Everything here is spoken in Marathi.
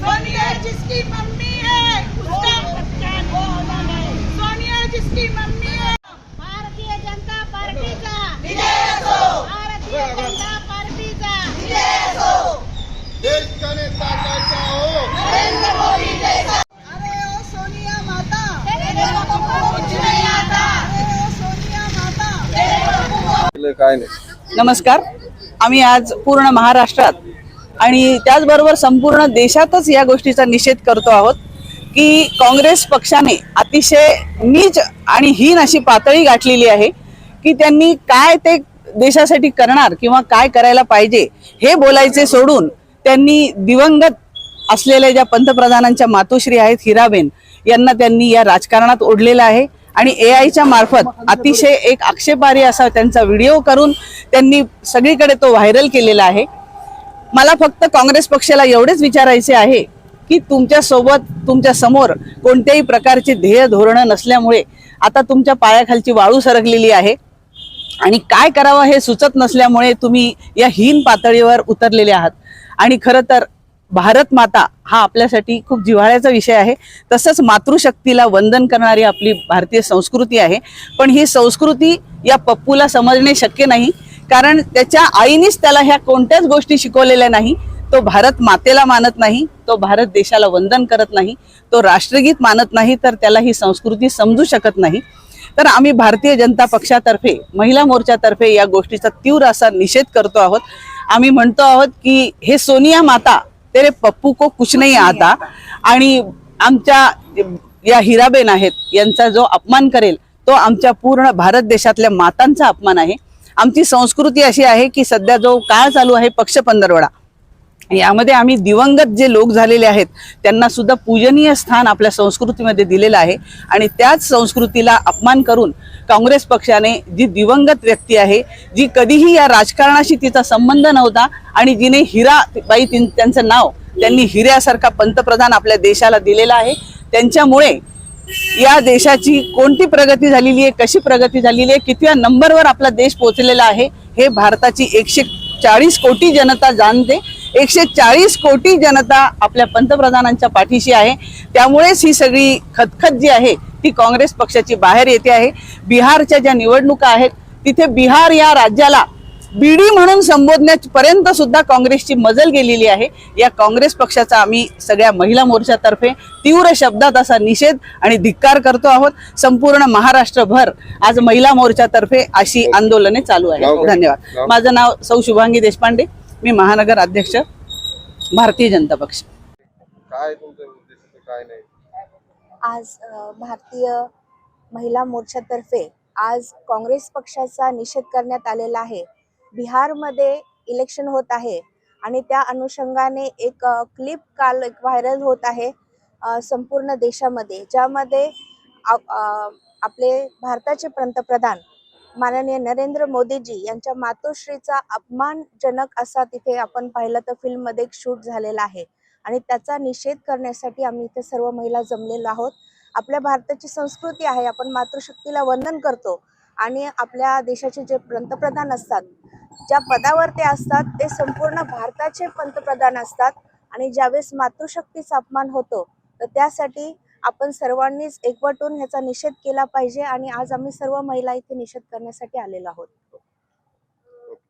सोनिया जिसकी मम्मी है उसका बच्चा वो होना नहीं सोनिया जिसकी मम्मी है भारतीय जनता पार्टीचा विजय भारतीय जनता पार्टीचा देश का नेता कैसा हो नरेंद्र मोदी जैसा अरे ओ सोनिया माता तेरे बापू को कुछ नहीं आता अरे ओ सोनिया माता तेरे आपलं काय नाही. नमस्कार. आम्ही आज पूर्ण महाराष्ट्रात आणि त्याचबरोबर संपूर्ण देशातच या गोष्टीचा निषेध करतो आहोत की काँग्रेस पक्षाने अतिशय नीच आणि हीन अशी पातळी गाठलेली आहे की त्यांनी काय ते देशासाठी करणार किंवा काय करायला पाहिजे हे बोलायचे सोडून त्यांनी दिवंगत असलेल्या ज्या पंतप्रधानांच्या मातोश्री आहेत हिराबेन यांना त्यांनी या राजकारणात ओढलेलं आहे. आणि ए आयच्या मार्फत अतिशय एक आक्षेपार्ह असा त्यांचा व्हिडिओ करून त्यांनी सगळीकडे तो व्हायरल केलेला आहे. मला फक्त काँग्रेस पक्षाला एवढेच विचारायचे आहे की तुमच्यासोबत तुमच्यासमोर कोणत्याही प्रकारची ध्येय धोरणं नसल्यामुळे आता तुमच्या पायाखालची वाळू सरकलेली आहे. आणि काय करावं हे सुचत नसल्यामुळे तुम्ही या हीन पातळीवर उतरलेले आहात. आणि खरं तर भारत माता हा आपल्यासाठी खूप जिव्हाळ्याचा विषय आहे. तसंच मातृशक्तीला वंदन करणारी आपली भारतीय संस्कृती आहे. पण ही संस्कृती या पप्पूला समजणे शक्य नाही. कारण त्याच्या आईनेच त्याला ह्या कोणत्याच गोष्टी शिकवलेल्या नाही. तो भारत मातेला मानत नाही. तो भारत देशाला वंदन करत नाही. तो राष्ट्रगीत मानत नाही तर त्याला ही संस्कृती समजू शकत नाही. तर आम्ही भारतीय जनता पक्षातर्फे महिला मोर्चातर्फे या गोष्टीचा तीव्र असा निषेध करतो आहोत. आम्ही म्हणतो आहोत की हे सोनिया माता तेरे पप्पू को कुछ नाही आता. आणि आमच्या या हिराबेन आहेत यांचा जो अपमान करेल तो आमच्या पूर्ण भारत देशातल्या मातांचा अपमान आहे. आमची संस्कृती अशी आहे की सध्या जो काळ चालू आहे पक्ष पंधरवडा. यामध्ये आम्ही दिवंगत जे लोक झालेले आहेत त्यांना सुद्धा पूजनीय स्थान आपल्या संस्कृतीमध्ये दिलेलं आहे. आणि त्याच संस्कृतीला अपमान करून काँग्रेस पक्षाने जी दिवंगत व्यक्ती आहे जी कधीही या राजकारणाशी तिचा संबंध नव्हता आणि जिने हिरा बाई त्यांचं नाव त्यांनी हिऱ्यासारखा पंतप्रधान आपल्या देशाला दिलेला आहे. त्यांच्यामुळे या देशाची कोणती प्रगती झालेली आहे कशी प्रगती झालेली आहे कितव्या नंबरवर आपला देश पोहोचलेला आहे हे भारताची एकशे चाळीस कोटी जनता जाणते. एकशे चाळीस कोटी जनता आपल्या पंतप्रधानांच्या पाठीशी आहे. त्यामुळेच ही सगळी खतखत जी आहे ती काँग्रेस पक्षाची बाहेर येते आहे. बिहारच्या ज्या निवडणुका आहेत तिथे बिहार या राज्याला बीडी म्हणून संबोधण्यापर्यंत सुद्धा काँग्रेसची मजल गेलेली आहे. या काँग्रेस पक्षाचा आम्ही सगळ्या महिला मोर्चातर्फे तीव्र शब्दात असा निषेध आणि धिक्कार करतो आहोत. संपूर्ण महाराष्ट्रभर आज महिला मोर्चातर्फे अशी आंदोलने चालू आहेत? धन्यवाद? माझं नाव सौ शुभांगी देशपांडे. मी महानगर अध्यक्ष भारतीय जनता पक्ष. काय काय नाही? आज भारतीय महिला मोर्चातर्फे आज काँग्रेस पक्षाचा निषेध करण्यात आलेला आहे. बिहारमध्ये इलेक्शन होत आहे आणि त्या अनुषंगाने एक क्लिप काल एक व्हायरल होत आहे संपूर्ण देशामध्ये ज्यामध्ये आपले भारताचे पंतप्रधान माननीय नरेंद्र मोदीजी यांच्या मातोश्रीचा अपमानजनक असा तिथे आपण पाहिलं तर फिल्ममध्ये एक शूट झालेला आहे. आणि त्याचा निषेध करण्यासाठी आम्ही इथे सर्व महिला जमलेलो आहोत. आपल्या भारताची संस्कृती आहे आपण मातृशक्तीला वंदन करतो. आणि आपल्या देशाचे जे पंतप्रधान असतात ज्या पदावर ते असतात ते संपूर्ण भारताचे पंतप्रधान असतात. आणि ज्यावेळेस मातृशक्तीचा अपमान होतो तर त्यासाठी आपण सर्वांनीच एकवटून ह्याचा निषेध केला पाहिजे आणि आज आम्ही सर्व महिला इथे निषेध करण्यासाठी आलेलो आहोत.